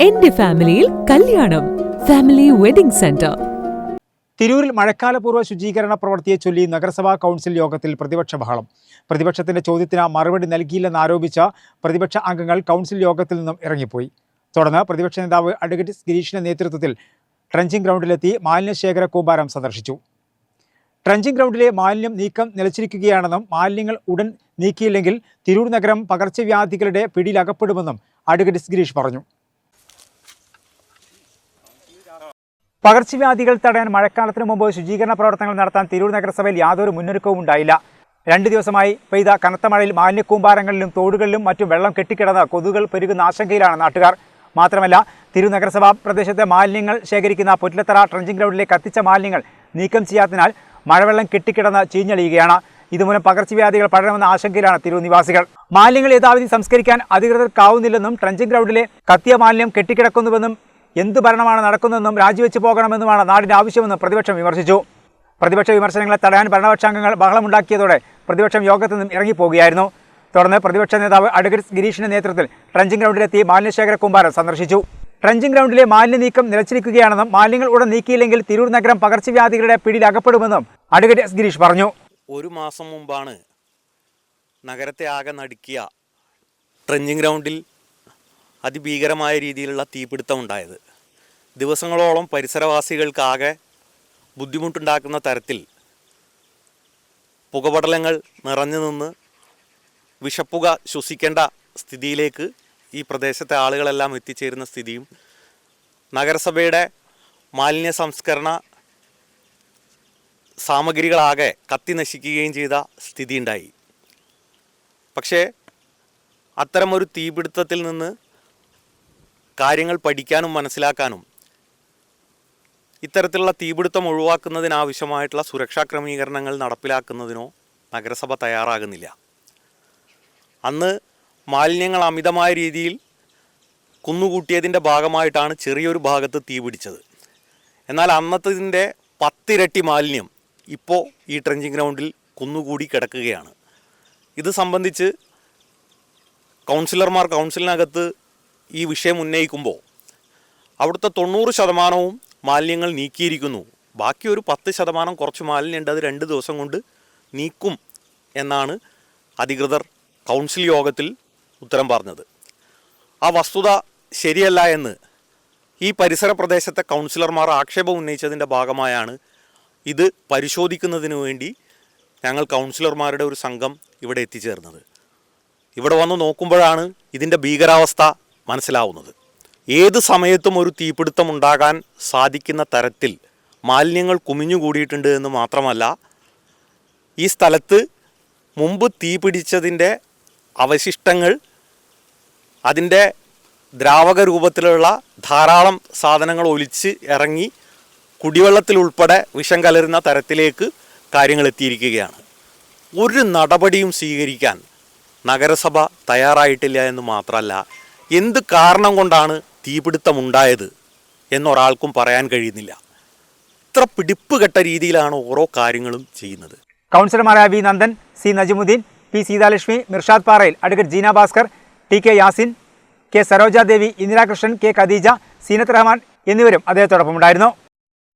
എന്റെ ഫാമിലിയിൽ കല്യാണം. Family wedding centre. തിരൂരിൽ മഴക്കാലപൂർവ ശുചീകരണ പ്രവൃത്തിയെ ചൊല്ലി നഗരസഭാ കൗൺസിൽ യോഗത്തിൽ പ്രതിപക്ഷ ബഹളം. പ്രതിപക്ഷത്തിന്റെ ചോദ്യത്തിന് മറുപടി നൽകിയില്ലെന്ന് ആരോപിച്ച പ്രതിപക്ഷ അംഗങ്ങൾ കൗൺസിൽ യോഗത്തിൽ നിന്നും ഇറങ്ങിപ്പോയി. തുടർന്ന് പ്രതിപക്ഷ നേതാവ് അഡ്വക്കേറ്റ് ഗിരീഷിന്റെ നേതൃത്വത്തിൽ ട്രഞ്ചിങ് ഗ്രൗണ്ടിലെത്തി മാലിന്യശേഖര കൂമ്പാരം സന്ദർശിച്ചു. ട്രഞ്ചിങ് ഗ്രൗണ്ടിലെ മാലിന്യം നീക്കം നിലച്ചിരിക്കുകയാണെന്നും മാലിന്യങ്ങൾ ഉടൻ നീക്കിയില്ലെങ്കിൽ തിരൂർ നഗരം പകർച്ചവ്യാധികളുടെ പിടിയിലകപ്പെടുമെന്നും അഡ്വക്കേറ്റ് ഗിരീഷ് പറഞ്ഞു. പകർച്ചവ്യാധികൾ തടയാൻ മഴക്കാലത്തിനു മുമ്പ് ശുചീകരണ പ്രവർത്തനങ്ങൾ നടത്താൻ തിരൂർ നഗരസഭയിൽ യാതൊരു മുന്നൊരുക്കവും ഉണ്ടായില്ല. രണ്ട് ദിവസമായി പെയ്ത കനത്ത മഴയിൽ മാലിന്യക്കൂമ്പാരങ്ങളിലും തോടുകളിലും മറ്റും വെള്ളം കെട്ടിക്കിടന്ന് കൊതുകുകൾ പെരുകുന്ന ആശങ്കയിലാണ് നാട്ടുകാർ. മാത്രമല്ല തിരൂർ നഗരസഭാ പ്രദേശത്തെ മാലിന്യങ്ങൾ ശേഖരിക്കുന്ന പുറ്റിലത്തറ ട്രഞ്ചിങ് ഗ്രൗണ്ടിലെ കത്തിച്ച മാലിന്യങ്ങൾ നീക്കം ചെയ്യാത്തതിനാൽ മഴവെള്ളം കെട്ടിക്കിടന്ന് ചീഞ്ഞളിയുകയാണ്. ഇതുമൂലം പകർച്ചവ്യാധികൾ പടരണമെന്ന ആശങ്കയിലാണ് തിരൂർ നിവാസികൾ. മാലിന്യങ്ങൾ യഥാവിധി സംസ്കരിക്കാൻ അധികൃതർക്കാവുന്നില്ലെന്നും ട്രഞ്ചിങ് ഗ്രൗണ്ടിലെ കത്തിയ മാലിന്യം കെട്ടിക്കിടക്കുന്നുവെന്നും എന്ത് ഭരണമാണ് നടക്കുന്നതെന്നും രാജിവെച്ച് പോകണമെന്നുമാണ് നാടിന്റെ ആവശ്യമെന്ന് പ്രതിപക്ഷം വിമർശിച്ചു. പ്രതിപക്ഷ വിമർശനങ്ങളെ തടയാൻ ഭരണപക്ഷാംഗങ്ങൾ ബഹളമുണ്ടാക്കിയതോടെ പ്രതിപക്ഷം യോഗത്തിൽ നിന്നും ഇറങ്ങിപ്പോകുകയായിരുന്നു. തുടർന്ന് പ്രതിപക്ഷ നേതാവ് അഡ്വക്കേറ്റ് ഗിരീഷിന്റെ നേതൃത്വത്തിൽ ട്രഞ്ചിങ് ഗ്രൗണ്ടിലെത്തി മാലിന്യശേഖര കുമാരൻ സന്ദർശിച്ചു. ട്രഞ്ചിംഗ് ഗ്രൗണ്ടിലെ മാലിന്യ നീക്കം നിലച്ചിരിക്കുകയാണെന്നും മാലിന്യങ്ങൾ ഉടൻ നീക്കിയില്ലെങ്കിൽ തിരൂർ നഗരം പകർച്ചവ്യാധികളുടെ പിടിയിൽ അകപ്പെടുമെന്നും അഡ്വക്കേറ്റ് എസ് ഗിരീഷ് പറഞ്ഞു. ഒരു മാസം മുമ്പാണ് നഗരത്തെ ആകെ നടുക്കിയ ട്രഞ്ചിങ് ഗ്രൗണ്ടിൽ അതിഭീകരമായ രീതിയിലുള്ള തീപിടുത്തം ഉണ്ടായത്. ദിവസങ്ങളോളം പരിസരവാസികൾക്കാകെ ബുദ്ധിമുട്ടുണ്ടാക്കുന്ന തരത്തിൽ പുകപടലങ്ങൾ നിറഞ്ഞു നിന്ന് വിഷപ്പുക ശ്വസിക്കേണ്ട സ്ഥിതിയിലേക്ക് ഈ പ്രദേശത്തെ ആളുകളെല്ലാം എത്തിച്ചേരുന്ന സ്ഥിതിയും നഗരസഭയുടെ മാലിന്യ സംസ്കരണ സാമഗ്രികളാകെ കത്തി നശിക്കുകയും ചെയ്ത സ്ഥിതിയുണ്ടായി. പക്ഷേ അത്തരമൊരു തീപിടുത്തത്തിൽ നിന്ന് കാര്യങ്ങൾ പഠിക്കാനും മനസ്സിലാക്കാനും ഇത്തരത്തിലുള്ള തീപിടുത്തം ഒഴിവാക്കുന്നതിനാവശ്യമായിട്ടുള്ള സുരക്ഷാ ക്രമീകരണങ്ങൾ നടപ്പിലാക്കുന്നതിനോ നഗരസഭ തയ്യാറാകുന്നില്ല. അന്ന് മാലിന്യങ്ങൾ അമിതമായ രീതിയിൽ കുന്നുകൂട്ടിയതിന്റെ ഭാഗമായിട്ടാണ് ചെറിയൊരു ഭാഗത്ത് തീപിടിച്ചത്. എന്നാൽ അന്നത്തതിന്റെ പത്തിരട്ടി മാലിന്യം ഇപ്പോൾ ഈ ട്രെഞ്ചിങ് ഗ്രൗണ്ടിൽ കുന്നുകൂടി കിടക്കുകയാണ്. ഇത് സംബന്ധിച്ച് കൗൺസിലർമാർ കൗൺസിലിനകത്ത് ഈ വിഷയം ഉന്നയിക്കുമ്പോൾ അവിടുത്തെ തൊണ്ണൂറ് ശതമാനവും മാലിന്യങ്ങൾ നീക്കിയിരിക്കുന്നു. ബാക്കി ഒരു പത്ത് ശതമാനം കുറച്ച് മാലിന്യം ഉണ്ട് അത് രണ്ട് ദിവസം കൊണ്ട് നീക്കും എന്നാണ് അധികൃതർ കൗൺസിൽ യോഗത്തിൽ ഉത്തരം പറഞ്ഞത്. ആ വസ്തുത ശരിയല്ല എന്ന് ഈ പരിസര പ്രദേശത്തെ കൗൺസിലർമാർ ആക്ഷേപം ഉന്നയിച്ചതിന്റെ ഭാഗമായാണ് ഇത് പരിശോധിക്കുന്നതിന് വേണ്ടി ഞങ്ങൾ കൗൺസിലർമാരുടെ ഒരു സംഘം ഇവിടെ എത്തിച്ചേർന്നത്. ഇവിടെ വന്ന് നോക്കുമ്പോഴാണ് ഇതിന്റെ ഭീകരാവസ്ഥ മനസ്സിലാവുന്നത്. ഏത് സമയത്തും ഒരു തീപിടുത്തം ഉണ്ടാകാൻ സാധിക്കുന്ന തരത്തിൽ മാലിന്യങ്ങൾ കുമിഞ്ഞുകൂടിയിട്ടുണ്ട് എന്ന് മാത്രമല്ല ഈ സ്ഥലത്ത് മുമ്പ് തീ പിടിച്ചതിന്റെ അവശിഷ്ടങ്ങൾ അതിന്റെ ദ്രാവക രൂപത്തിലുള്ള ധാരാളം സാധനങ്ങൾ ഒലിച്ച് ഇറങ്ങി കുടിവെള്ളത്തിൽ ഉൾപ്പെടെ വിഷം കലരുന്ന തരത്തിലേക്ക് കാര്യങ്ങൾ എത്തിയിരിക്കുകയാണ്. ഒരു നടപടിയും സ്വീകരിക്കാൻ നഗരസഭ തയ്യാറായിട്ടില്ല എന്ന് മാത്രമല്ല എന്ത് കാരണം കൊണ്ടാണ് തീപിടുത്തമുണ്ടായത് എന്നൊരാൾക്കും പറയാൻ കഴിയുന്നില്ല. ഇത്ര പിടിപ്പ് കെട്ട രീതിയിലാണ് ഓരോ കാര്യങ്ങളും ചെയ്യുന്നത്. കൗൺസിലർമാരായ V Nandan C Najimuddeen P Seethalakshmi Mirshad Parayil advocate Jeena Bhaskar T K Yasin K Sarojadevi Indirakrishnan K Khadeeja Seenath Rahman എന്നിവരും അദ്ദേഹത്തോടൊപ്പം ഉണ്ടായിരുന്നു.